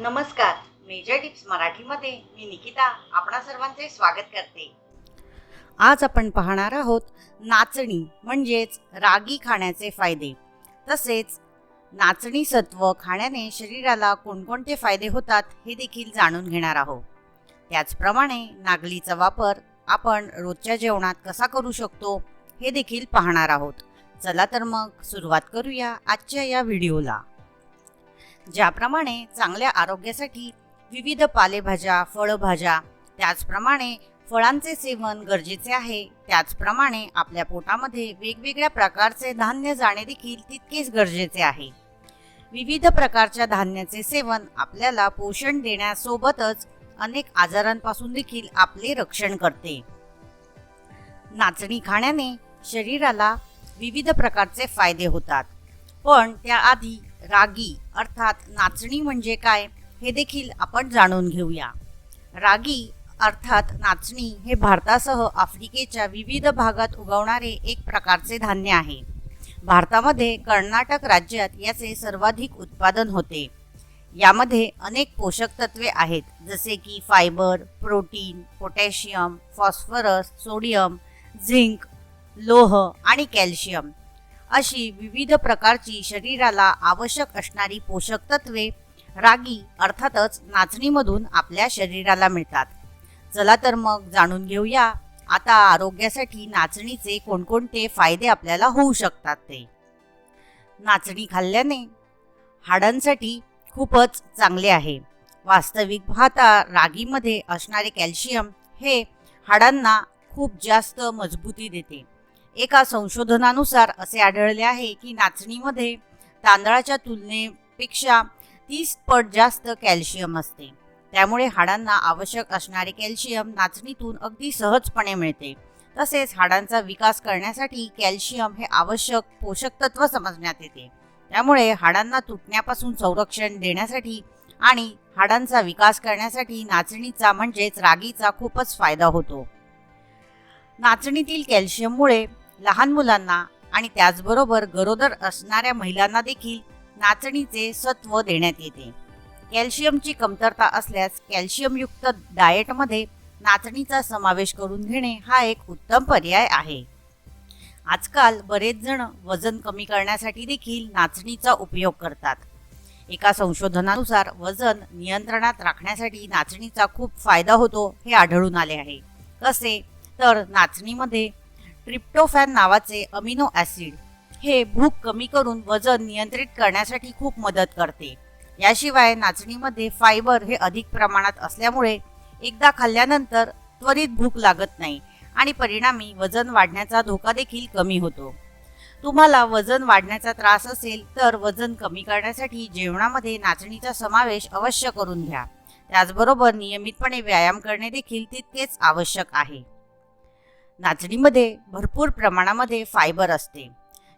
नमस्कार major tips मराठीमध्ये मी निकिता आपणा सर्वांचे स्वागत करते. आज आपण पाहणार आहोत नाचणी म्हणजेच रागी खाण्याचे फायदे. तसेच नाचणी सत्व खाण्याने शरीराला कोणकोणते फायदे होतात हे देखील जाणून घेणार आहोत. त्याचप्रमाणे नागलीचा वापर आपण रोजच्या जेवणात कसा करू शकतो हे देखील पाहणार आहोत. चला तर मग सुरुवात करूया आजच्या या व्हिडिओला. ज्याप्रमाणे चांगल्या आरोग्यासाठी विविध पालेभाज्या फळभाज्या त्याचप्रमाणे फळांचे सेवन गरजेचे आहे. त्याचप्रमाणे आपल्या पोटामध्ये वेगवेगळ्या प्रकारचे धान्य जाणे देखील तितकेच गरजेचे आहे. विविध प्रकारच्या धान्याचे सेवन आपल्याला पोषण देण्यासोबतच अनेक आजारांपासून देखील आपले रक्षण करते. नाचणी खाण्याने शरीराला विविध प्रकारचे फायदे होतात. पण त्याआधी रागी अर्थात नाचणी म्हणजे काय हे देखील आपण जाणून घेऊया. रागी अर्थात नाचणी हे भारतासह आफ्रिकेच्या विविध भागात उगवणारे एक प्रकारचे धान्य आहे. भारतामध्ये कर्नाटक राज्यात याचे सर्वाधिक उत्पादन होते. यामध्ये अनेक पोषक तत्वे आहेत जसे की fibre protein potassium phosphorus sodium zinc लोह आणि कॅल्शियम. अशी विविध प्रकारची शरीराला आवश्यक असणारी पोषक तत्वे रागी अर्थातच नाचणीमधून आपल्या शरीराला मिळतात. चला तर मग जाणून घेऊया आता आरोग्यासाठी नाचणीचे कोणकोणते फायदे आपल्याला होऊ शकतात ते. नाचणी खाल्ल्याने हाडांसाठी खूपच चांगले आहे. वास्तविक पाहता रागीमध्ये असणारे कॅल्शियम हे हाडांना खूप जास्त मजबूती देते. एका संशोधनानुसार असे आढळले आहे की नाचणीमध्ये तांदळाच्या तुलनेपेक्षा तीस पट जास्त कॅल्शियम असते. त्यामुळे हाडांना आवश्यक असणारे कॅल्शियम नाचणीतून अगदी सहजपणे मिळते. तसेच हाडांचा विकास करण्यासाठी कॅल्शियम हे आवश्यक पोषक तत्व समजण्यात येते. त्यामुळे हाडांना तुटण्यापासून संरक्षण देण्यासाठी आणि हाडांचा विकास करण्यासाठी नाचणीचा म्हणजेच रागीचा खूपच फायदा होतो. नाचणीतील कॅल्शियममुळे लहान मुलांना आणि त्याचबरोबर गरोदर असणाऱ्या महिलांना देखील नाचणीचे सत्व देण्यात येते. कॅल्शियमची कमतरता असल्यास कॅल्शियमयुक्त डाएटमध्ये नाचणीचा समावेश करून घेणे हा एक उत्तम पर्याय आहे. आजकाल बरेच जण वजन कमी करण्यासाठी देखील नाचणीचा उपयोग करतात. एका संशोधनानुसार वजन नियंत्रणात राखण्यासाठी नाचणीचा खूप फायदा होतो हे आढळून आले आहे. कसे? तर नाचणीमध्ये ट्रिप्टोफॅन नावाचे अमिनो ॲसिड हे भूक कमी करून वजन नियंत्रित करण्यासाठी खूप मदत करते. याशिवाय नाचणीमध्ये फायबर हे अधिक प्रमाणात असल्यामुळे एकदा खाल्ल्यानंतर त्वरित भूक लागत नाही आणि परिणामी वजन वाढण्याचा धोका देखील कमी होतो. तुम्हाला वजन वाढण्याचा त्रास असेल तर वजन कमी करण्यासाठी जेवणामध्ये नाचणीचा समावेश अवश्य करून घ्या. त्याचबरोबर नियमितपणे व्यायाम करणे देखील तितकेच आवश्यक आहे. नाचणीमध्ये भरपूर प्रमाणामध्ये फायबर असते.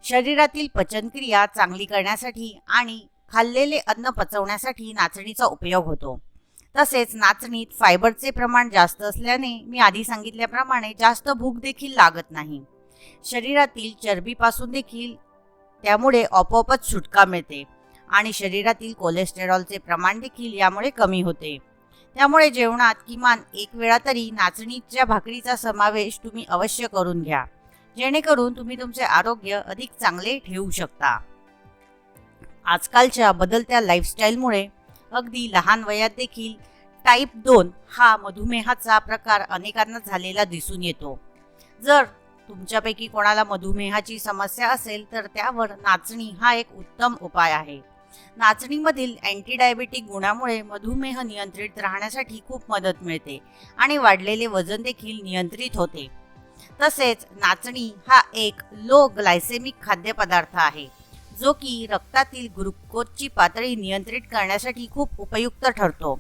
शरीरातील पचनक्रिया चांगली करण्यासाठी आणि खाल्लेले अन्न पचवण्यासाठी नाचणीचा उपयोग होतो. तसेच नाचणीत फायबरचे प्रमाण जास्त असल्याने मी आधी सांगितल्याप्रमाणे जास्त भूक देखील लागत नाही. शरीरातील चरबीपासून देखील त्यामुळे आपोआपच सुटका मिळते आणि शरीरातील कोलेस्टेरॉलचे प्रमाण देखील यामुळे कमी होते. त्यामुळे जेवणात किमान एक वेळा तरी नाचणीच्या भाकरीचा समावेश तुम्ही अवश्य करून घ्या. जेणेकरून तुम्ही तुमचे आरोग्य अधिक चांगले ठेवू शकता. आजकालच्या बदलत्या लाईफस्टाईलमुळे अगदी लहान वयात देखील टाईप दोन हा मधुमेहाचा प्रकार अनेकांना झालेला दिसून येतो. जर तुमच्यापैकी कोणाला मधुमेहाची समस्या असेल तर त्यावर नाचणी हा एक उत्तम उपाय आहे. नाचणीमधील अँटी डायबेटिक गुणामुळे मधुमेह नियंत्रित राहण्यासाठी खूप मदत मिळते आणि वाढलेले वजन देखील नियंत्रित होते. तसेच नाचणी हा एक लो ग्लायसेमिक खाद्यपदार्थ आहे जो की रक्तातील ग्लुकोजची पातळी नियंत्रित करण्यासाठी खूप उपयुक्त ठरतो.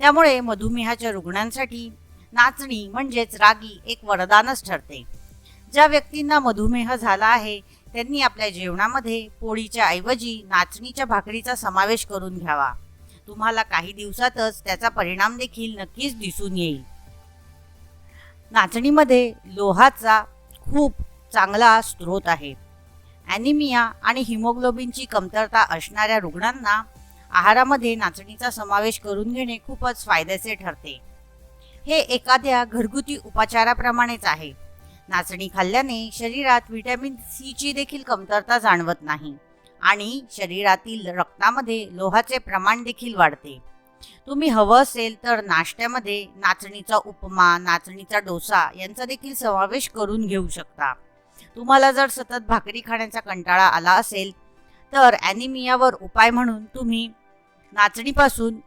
त्यामुळे मधुमेहाच्या रुग्णांसाठी नाचणी म्हणजेच रागी एक वरदानच ठरते. ज्या व्यक्तींना मधुमेह झाला आहे त्यांनी आपल्या जेवणामध्ये पोळीच्या ऐवजी नाचणीच्या भाकरीचा समावेश करून घ्यावा. तुम्हाला काही दिवसातच त्याचा परिणाम देखील नक्कीच दिसून येईल. नाचणीमध्ये लोहाचा खूप चांगला स्रोत आहे. ॲनिमिया आणि हिमोग्लोबिनची कमतरता असणाऱ्या रुग्णांना आहारामध्ये नाचणीचा समावेश करून घेणे खूपच फायद्याचे ठरते. हे एखाद्या घरगुती उपचाराप्रमाणेच आहे. नाचणी खाल्ल्याने शरीरात व्हिटॅमिन सीची देखील कमतरता जाणवत नाही आणि शरीरातील रक्तामध्ये लोहाचे प्रमाण देखील वाढते. तुम्ही हवं असेल तर नाश्त्यामध्ये नाचणीचा उपमा नाचणीचा डोसा यांचा देखील समावेश करून घेऊ शकता. तुम्हाला जर सतत भाकरी खाण्याचा कंटाळा आला असेल तर ॲनिमियावर उपाय म्हणून तुम्ही नाचणीपासून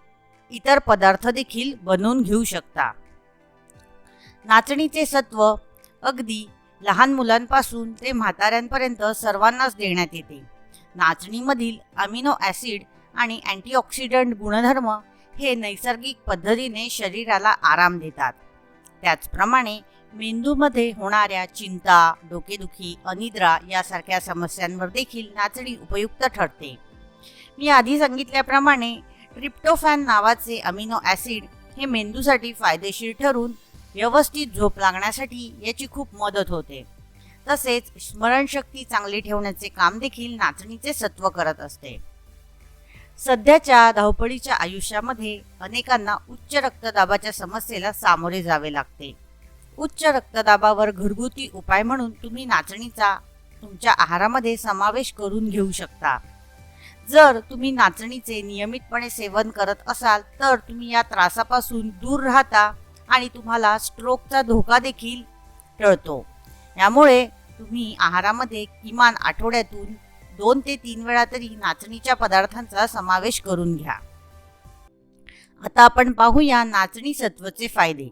इतर पदार्थ देखील बनवून घेऊ शकता. नाचणीचे सत्व अगदी लहान मुलांपासून ते म्हाताऱ्यांपर्यंत सर्वांनाच देण्यात येते. नाचणीमधील अमिनो ॲसिड आणि अँटीऑक्सिडंट गुणधर्म हे नैसर्गिक पद्धतीने शरीराला आराम देतात. त्याचप्रमाणे मेंदूमध्ये होणाऱ्या चिंता डोकेदुखी अनिद्रा यासारख्या समस्यांवर देखील नाचणी उपयुक्त ठरते. मी आधी सांगितल्याप्रमाणे ट्रिप्टोफॅन नावाचे अमिनो ॲसिड हे मेंदूसाठी फायदेशीर ठरून व्यवस्थित झोप लागण्यासाठी याची खूप मदत होते. तसेच स्मरणशक्ती चांगली ठेवण्याचे काम देखील नाचणीचे सत्व करत असते. सध्याच्या धावपळीच्या आयुष्यामध्ये अनेकांना उच्च रक्तदाबाच्या समस्येला सामोरे जावे लागते. उच्च रक्तदाबावर घरगुती उपाय म्हणून तुम्ही नाचणीचा तुमच्या आहारामध्ये समावेश करून घेऊ शकता. जर तुम्ही नाचणीचे नियमितपणे सेवन करत असाल तर तुम्ही या त्रासापासून दूर राहता. आणि तुम्हाला स्ट्रोकचा धोका देखील टळतो. यामुळे तुम्ही आहारामध्ये किमान आठवड्यातून दोन ते तीन वेळा तरी नाचणीच्या पदार्थांचा समावेश करून घ्या. आता आपण पाहूया नाचणी सत्वचे फायदे.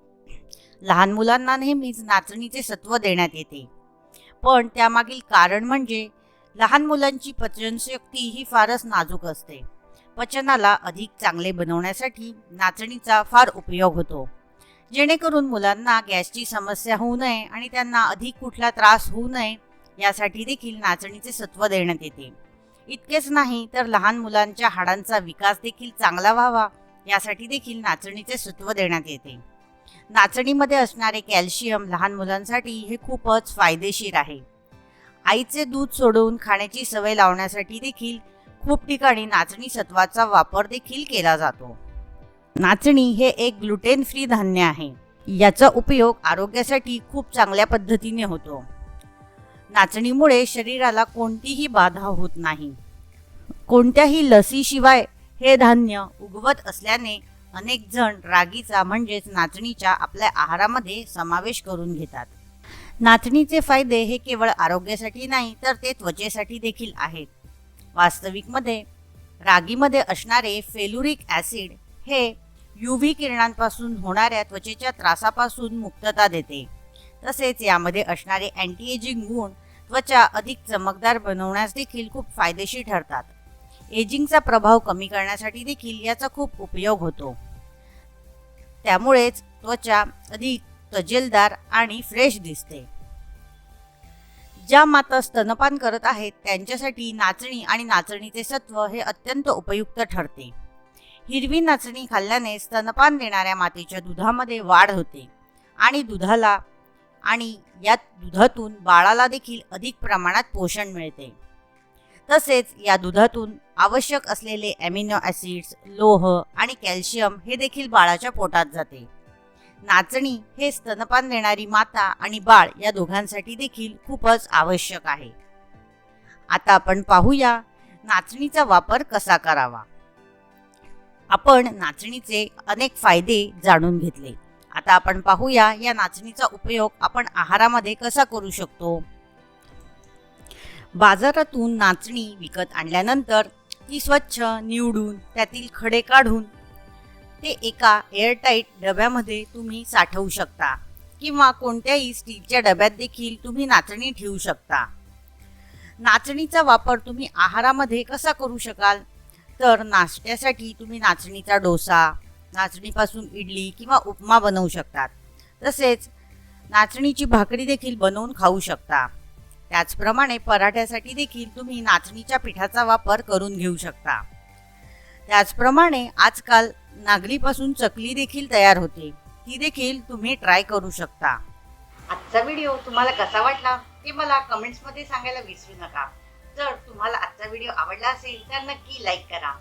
लहान मुलांना नेहमीच नाचणीचे सत्व देण्यात येते. पण त्यामागील कारण म्हणजे लहान मुलांची पचनशक्ती ही फारच नाजूक असते. पचनाला अधिक चांगले बनवण्यासाठी नाचणीचा फार उपयोग होतो. जेणेकरून मुलांना गॅसची समस्या होऊ नये आणि त्यांना अधिक कुठला त्रास होऊ नये यासाठी देखील नाचणीचे सत्व देण्यात येते. इतकेच नाही तर लहान मुलांच्या हाडांचा विकास देखील चांगला व्हावा यासाठी देखील नाचणीचे सत्व देण्यात येते. नाचणीमध्ये असणारे कॅल्शियम लहान मुलांसाठी हे खूपच फायदेशीर आहे. आईचे दूध सोडून खाण्याची सवय लावण्यासाठी देखील खूप ठिकाणी नाचणी सत्वाचा वापर देखील केला जातो. नाचणी हे एक ग्लुटेन फ्री धान्य आहे. याचा उपयोग आरोग्यासाठी खूप चांगल्या पद्धतीने होतो. नाचणीमुळे शरीराला कोणतीही बाधा होत नाही. कोणत्याही लसीशिवाय हे धान्य उगवत असल्याने अनेक जण रागीचा म्हणजेच नाचणीच्या आपल्या आहारामध्ये समावेश करून घेतात. नाचणीचे फायदे हे केवळ आरोग्यासाठी नाही तर ते त्वचेसाठी देखील आहेत. वास्तविकमध्ये रागीमध्ये असणारे फेलुरिक ॲसिड हे यू व्ही किरणांपासून होणाऱ्या त्वचेच्या त्रासापासून मुक्तता देते. तसेच यामध्ये असणारे अँटी एजिंग गुण त्वचा अधिक चमकदार बनवण्यास देखील खूप फायदेशीर ठरतात. एजिंगचा प्रभाव कमी करण्यासाठी देखील याचा खूप उपयोग होतो. त्यामुळेच त्वचा अधिक तजेलदार आणि फ्रेश दिसते. ज्या माता स्तनपान करत आहेत त्यांच्यासाठी नाचणी आणि नाचणीचे सत्व हे अत्यंत उपयुक्त ठरते. हिरवी नाचणी खाल्ल्याने स्तनपान देणाऱ्या मातेच्या दुधामध्ये वाढ होते. आणि दुधाला आणि या दुधातून बाळाला देखील अधिक प्रमाणात पोषण मिळते. तसेच या दुधातून आवश्यक असलेले ॲमिनो ॲसिड्स लोह आणि कॅल्शियम हे देखील बाळाच्या पोटात जाते. नाचणी हे स्तनपान देणारी माता आणि बाळ या दोघांसाठी देखील खूपच आवश्यक आहे. आता आपण पाहूया नाचणीचा वापर कसा करावा. आपण नाचणीचे अनेक फायदे जाणून घेतले. आता आपण पाहूया या नाचणीचा उपयोग आपण आहारामध्ये कसा करू शकतो? बाजारातून नाचणी विकत आणल्यानंतर ती स्वच्छ निवडून त्यातील खडे काढून ते एका एअरटाईट डब्यामध्ये तुम्ही साठवू शकता किंवा कोणत्याही स्टीलच्या डब्यात देखील तुम्ही नाचणी ठेवू शकता. नाचणीचा वापर तुम्ही आहारामध्ये कसा करू शकाल? तर नाश्त्यासाठी तुम्ही नाचणीचा डोसा नाचणीपासून इडली किंवा उपमा बनवू शकतात. तसेच नाचणीची भाकरी देखील बनवून खाऊ शकता. त्याचप्रमाणे पराठ्यासाठी देखील तुम्ही नाचणीच्या पिठाचा वापर करून घेऊ शकता. त्याचप्रमाणे आजकाल नागलीपासून चकली देखील तयार होते. ती देखील तुम्ही ट्राय करू शकता. आजचा व्हिडिओ तुम्हाला कसा वाटला ते मला कमेंट्समध्ये सांगायला विसरू नका. जर तुम्हाला आजचा व्हिडिओ आवडला असेल तर नक्की लाईक करा.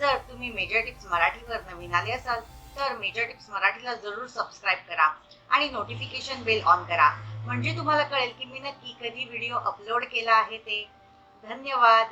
जर तुम्ही मेजर टिप्स मराठीवर नवीन आले असाल तर मेजर टिप्स मराठीला जरूर सबस्क्राईब करा आणि नोटिफिकेशन बेल ऑन करा. म्हणजे तुम्हाला कळेल की मी नक्की कधी व्हिडिओ अपलोड केला आहे ते. धन्यवाद.